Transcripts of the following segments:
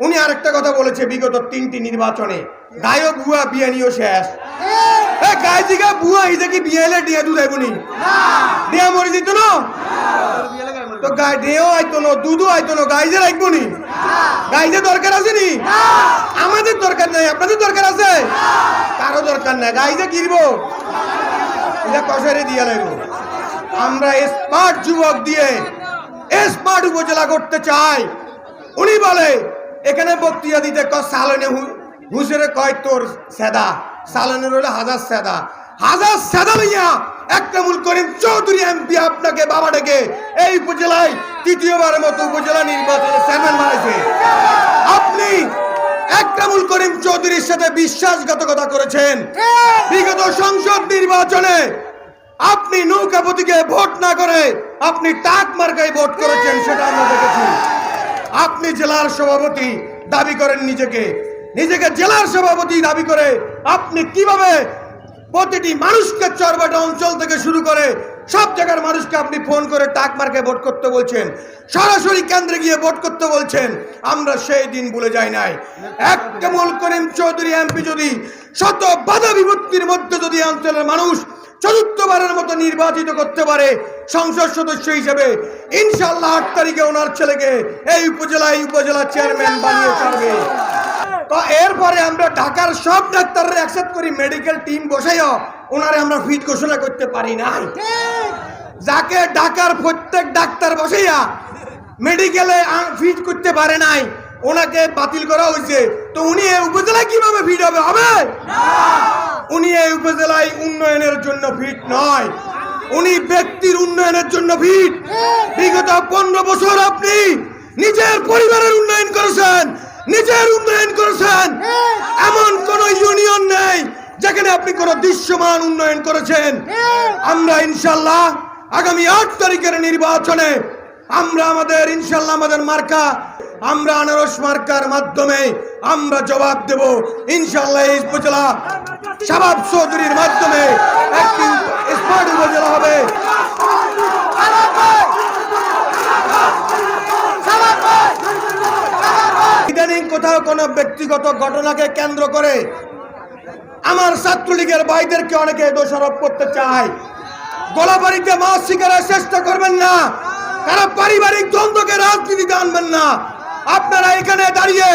উনি আরেকটা কথা বলেছে বিগত তিনটি নির্বাচনে। গায়ক বুয়া বিয়ে নিয়েও শেষ বুয়া দেখি বিয়ে ডিয়া দুধ আইবনি ডিয়া মরে যেত না? তো আইতো না দুধও আইতো না গাই যে রাখব নি। গাই দরকার আছে নি? আমাদের দরকার নাই আপনাদের দরকার আছে? কারও দরকার নাই গাই যে কিনব এটা কষারে দিয়া লাগবো আমরা স্মার্ট যুবক দিয়ে স্মার্ট উপজেলা করতে চাই। উনি বলে এখানে বক্তৃতা দিতে ক সালনে হুসেরে কয় তোর সেদা? সালনের হলে হাজার সেদা। হাজার সেদা লইয়া একটা মূল করিম চৌধুরী এমপি আপনাকে বাবা ডেকে এই উপজেলায় তৃতীয়বারের মতো উপজেলা নির্বাচনে চেয়ারম্যান বানাইছে। আপনি একরামুল করিম চৌধুরীর সাথে বিশ্বাসঘাতকতা করেছেন। বিগত সংসদ নির্বাচনে আপনি নৌকাপতিকে ভোট না করে আপনি টাক মার্কায় ভোট করেছেন, সেটা আমরা দেখেছি। আপনি জেলার সভাপতি দাবি করেন নিজেকে। নিজেকে জেলার সভাপতি দাবি করে আপনি কীভাবে প্রতিটি মানুষকে চরবাটা অঞ্চল থেকে শুরু করে সব জায়গার মানুষকে আপনি ফোন করে টাক মার্কে ভোট করতে বলছেন, সরাসরি কেন্দ্রে গিয়ে ভোট করতে বলছেন, আমরা সেই দিন ভুলে যাই নাই। এক কেমল করিম চৌধুরী এমপি যদি শত বাধা বিপত্তির মধ্যে যদি অঞ্চলের মানুষ চতুর্থবারের মতো নির্বাচিত করতে পারে সংসদ সদস্য হিসেবে ইনশাল্লাহ আট তারিখে ওনার ছেলেকে এই উপজেলায় উপজেলা চেয়ারম্যান বানিয়ে ছাড়বে। তো এরপরে আমরা ঢাকার সব ডাক্তাররা অ্যাকসেপ্ট করি মেডিকেল টিম বসাইও ওনারে আমরা ফিট ঘোষণা করতে পারি নাই। যাকে ঢাকার প্রত্যেক ডাক্তার বসাইয়া মেডিকেলে ফিট করতে পারে নাই ওনাকে বাতিল করা হয়েছে। তো উনি এই উপজেলায় কীভাবে ফিট হবে? হবে? উনি এই উপজেলায় উন্নয়নের জন্য ফিট নয়। উনি ব্যক্তির উন্নয়নের জন্য ফিট বিগত পনেরো বছর আপনি নিজের পরিবারের উন্নয়ন করেছেন, নিজের উন্নয়ন করেছেন। এমন কোন ইউনিয়ন নেই যেখানে আপনি কোন দৃশ্যমান উন্নয়ন করেছেন। আমরা ইনশাল্লাহ আগামী আট তারিখের নির্বাচনে আমরা আমাদের ইনশাল্লাহ আমাদের মার্কা, আমরা আনারস মার্কার মাধ্যমে আমরা জবাব দেব। ইনশাল্লাহ এই উপজেলা শাবাব চৌধুরীর মাধ্যমে একটি স্মার্ট উপজেলা হবে ইদানিং কোথাও কোনো ব্যক্তিগত ঘটনাকে কেন্দ্র করে আমার ছাত্রলীগের ভাইদেরকে অনেকে দোষারোপ করতে চায়। গোলাবাড়িতে মাছ শিকারের চেষ্টা করবেন না। কারও পারিবারিক দ্বন্দ্বকে রাজনীতিতে আনবেন না। আপনারা এখানে দাঁড়িয়ে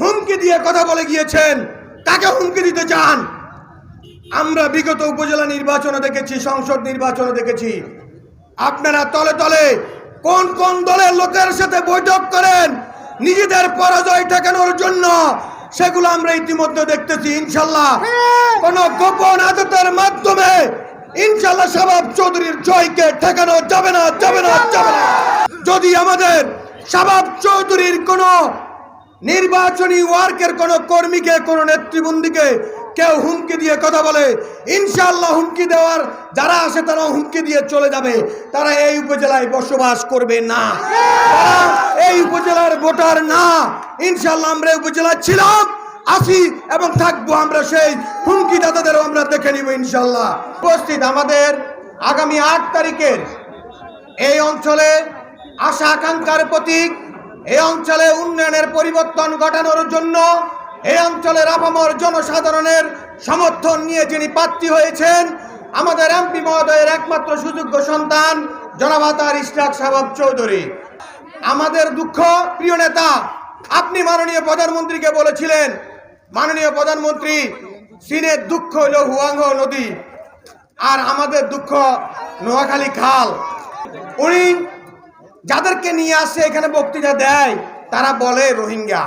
হুমকি দিয়ে কথা বলে গিয়েছেন। কাকে হুমকি দিতে চান? আমরা বিগত উপজেলা নির্বাচনে দেখেছি, সংসদ নির্বাচনে দেখেছি। আপনারা তলে তলে কোন কোন দলের লোকের সাথে বৈঠক করেন? নিজেদের পরাজয় ঠেকানোর জন্য সেগুলো আমরা ইতিমধ্যে দেখতেছি ইনশাল্লাহ। কোন গোপন আদতের মাধ্যমে ইনশাল্লাহ শাবাব চৌধুরীর জয়কে ঠেকানো যাবে না যাবে না যাবে না। যদি আমাদের শাবাব চৌধুরীর কোনো নির্বাচনী ওয়ার্কের কোন কর্মীকে কোন নেতৃবৃন্দকে কেউ হুমকি দিয়ে কথা বলে ইনশাল্লাহ হুমকি দেওয়ার যারা আসে তারা হুমকি দিয়ে চলে যাবে। তারা এই উপজেলায় বসবাস করবে না। তারা এই উপজেলার ভোটার না। ইনশাল্লাহ আমরা উপজেলা ছিলাম, আসি এবং থাকব আমরা সেই হুমকি দাদাদেরও আমরা দেখে নিব ইনশাল্লাহ উপস্থিত আমাদের আগামী আট তারিখের এই অঞ্চলে আশা আকাঙ্ক্ষার প্রতীক, এই অঞ্চলে উন্নয়নের পরিবর্তন ঘটানোর জন্য, এই অঞ্চলের আপামর জনসাধারণের সমর্থন নিয়ে যিনি প্রার্থী হয়েছেন, আমাদের এমপি মহোদয়ের একমাত্র সুযোগ্য সন্তান জনভাতার ইশরাক সাহাব চৌধুরী। আমাদের দুঃখ, প্রিয় নেতা, আপনি মাননীয় প্রধানমন্ত্রীকে বলেছিলেন, মাননীয় প্রধানমন্ত্রী, চীনের দুঃখ হইল হুয়াঙ্গ নদী, আর আমাদের দুঃখ নোয়াখালী খাল। উনি যাদেরকে নিয়ে আসে, এখানে বক্তৃতা দেয়, তারা বলে রোহিঙ্গা।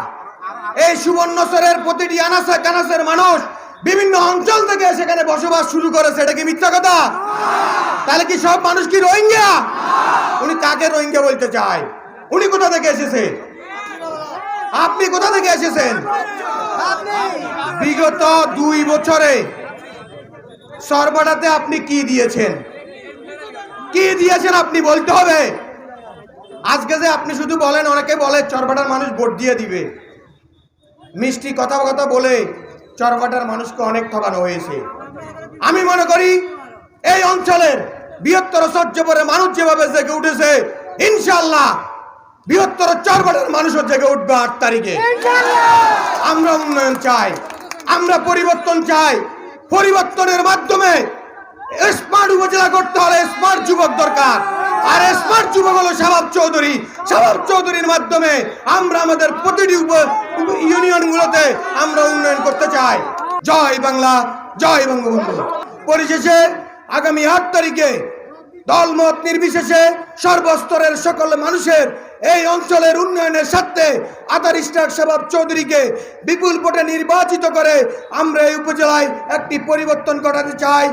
এই সুবর্ণচরের প্রতিটি আনাসে কানাসের মানুষ বিভিন্ন অঞ্চল থেকে সেখানে বসবাস শুরু করেছে। এটা কি মিথ্যা কথা? তাহলে কি সব মানুষ কি রোহিঙ্গা? উনি কাকে রোহিঙ্গা বলতে চায়? উনি কোথা থেকে এসেছেন? আপনি কোথা থেকে এসেছেন? বিগত দুই বছরে সর্বদাতে আপনি কি দিয়েছেন? কি দিয়েছেন আপনি বলতে হবে? আজকে যে আপনি শুধু বলেন, অনেকে বলে চরবাটার মানুষ ভোট দিয়ে দিবে। মিষ্টি কথা কথা বলে চরবাটার মানুষকে অনেক ঠকানো হয়েছে। আমি মনে করি, এই অঞ্চলের বৃহত্তর সহ্য করে মানুষ যেভাবে জেগে উঠেছে ইনশাল্লাহ বৃহত্তর চরবাটার মানুষের জেগে উঠবে আট তারিখে। আমরা উন্নয়ন চাই, আমরা পরিবর্তন চাই। পরিবর্তনের মাধ্যমে স্মার্ট উপজেলা করতে হলে স্মার্ট যুবক দরকার। আর স্মার্ট যুবক হলো শাবাব চৌধুরী। শাবাব চৌধুরীর মাধ্যমে আমরা আমাদের প্রতিটি ইউনিয়নগুলোতে আমরা উন্নয়ন করতে চাই। জয় বাংলা, জয় বঙ্গবন্ধু। পরিশেষে আগামী আট তারিখে দলমত নির্বিশেষে সর্বস্তরের সকল মানুষের এই অঞ্চলের উন্নয়নের স্বার্থে আদার স্টার শাবাব চৌধুরীকে বিপুল ভোটে নির্বাচিত করে আমরা এই উপজেলায় একটি পরিবর্তন ঘটাতে চাই।